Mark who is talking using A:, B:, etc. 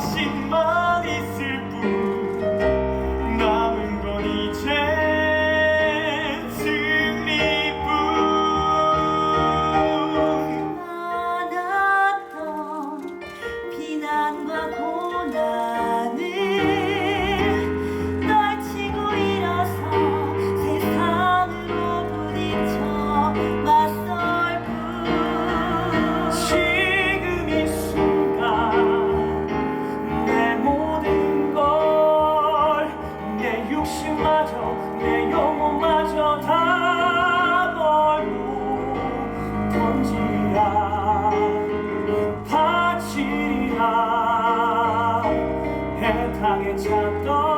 A: 心吗？ 찾던